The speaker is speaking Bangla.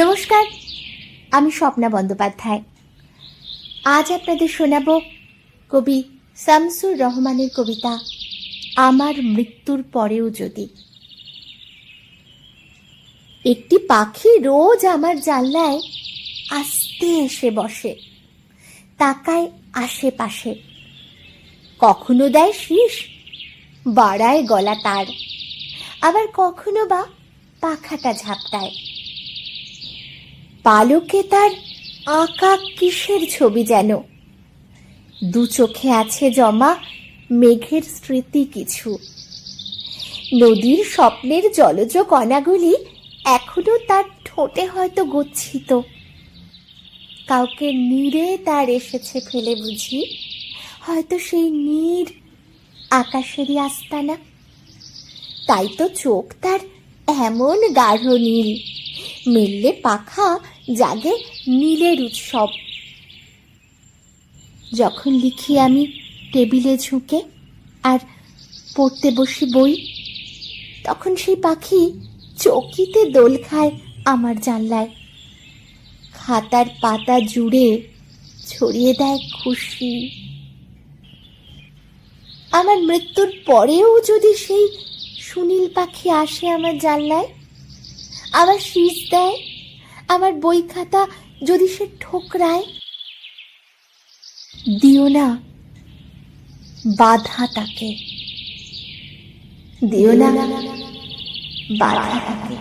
নমস্কার, আমি স্বপ্না বন্দ্যোপাধ্যায়। আজ আপনাদের শোনাব কবি শামসুর রহমানের কবিতা, আমার মৃত্যুর পরেও যদি। একটি পাখি রোজ আমার জানলায় আস্তে এসে বসে, তাকায় আশেপাশে। কখনো দেয় শীষ, বাড়ায় গলা তার, আবার কখনো বা পাখাটা ঝাপটায়। পালকে তার আঁকা কিসের ছবি যেন? দু চোখে আছে জমা মেঘের স্মৃতি কিছু। নদীর স্বপ্নের জলজ কণাগুলি এখনও তার ঠোঁটে হয়তো গচ্ছিত। কাউকে নীরে তার এসেছে ফেলে বুঝি, হয়তো সেই নীর আকাশেরই আস্তানা। তাই তো চোখ তার এমন গাঢ় নীল মেললে পাখা জাগে নীলের উৎসব। যখন লিখি আমি টেবিলে ঝুঁকে আর পড়তে বসি বই, তখন সেই পাখি চকিতে দোল খায় আমার জানলায়। খাতার পাতা জুড়ে ছড়িয়ে দেয় খুশি। আমার মৃত্যুর পরেও যদি সেই সুনীল পাখি আসে আমার জানলায়, আবার শীষ দেয় আমার বই খাতা যদি সে ঠোকরায় দিও না বাধা তাকে দিও না বাধা তাকে